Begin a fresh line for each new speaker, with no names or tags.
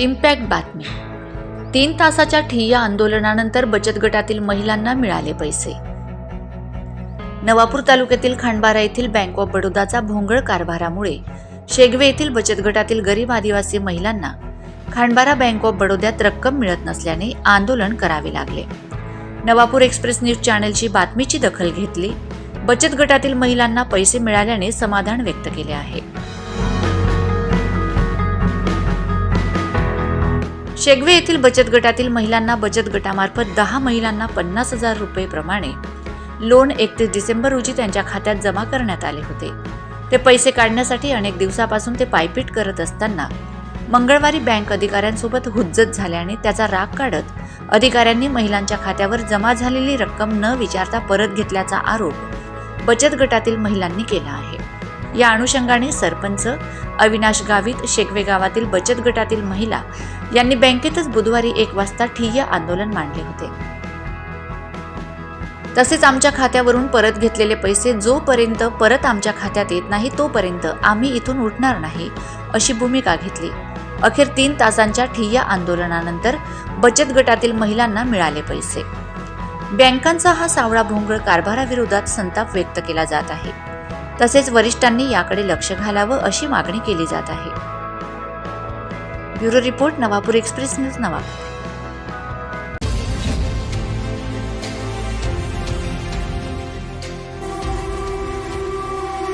Impact बातमी. तीन तासाच्या ठिय्या आंदोलनानंतर बचत गटातील महिलांना मिळाले पैसे. नवापूर तालुक्यातील खांडबारा येथील बँक ऑफ बडोदाचा भोंगळ कारभारामुळे शेगवे येथील बचत गटातील गरीब आदिवासी महिलांना खांडबारा बँक ऑफ बडोद्यात रक्कम मिळत नसल्याने आंदोलन करावे लागले. नवापूर एक्सप्रेस न्यूज चॅनलची बातमीची दखल घेतली. बचत गटातील महिलांना पैसे मिळाल्याने समाधान व्यक्त केले आहे. शेगवे येथील बचत गटातील महिलांना बचत गटामार्फत दहा महिलांना पन्नास हजार रुपये प्रमाणे लोन एकतीस डिसेंबर रोजी त्यांच्या खात्यात जमा करण्यात आले होते. ते पैसे काढण्यासाठी अनेक दिवसापासून ते पायपीट करत असताना मंगळवारी बँक अधिकाऱ्यांसोबत हुज्जत झाल्याने त्याचा राग काढत अधिकाऱ्यांनी महिलांच्या खात्यावर जमा झालेली रक्कम न विचारता परत घेतल्याचा आरोप बचत गटातील महिलांनी केला आहे. या अनुषंगाने सरपंच अविनाश गावित शेकवे गावातील बचत गटातील महिला यांनी बँकेतच बुधवारी एक वाजता ठिय्या आंदोलन मांडले होते. तसेच आमच्या खात्यावरून परत घेतलेले पैसे जोपर्यंत परत आमच्या खात्यात येत नाही तोपर्यंत आम्ही इथून उठणार नाही अशी भूमिका घेतली. अखेर तीन तासांच्या ठिय्या आंदोलनानंतर बचत गटातील महिलांना मिळाले पैसे. बँकांचा हा सावळा भोंगळ कारभाराविरोधात संताप व्यक्त केला जात आहे. तसेच वरिष्ठांनी याकडे लक्ष घालावं अशी मागणी केली जात आहे. Bureau report Navapur express news Navapur.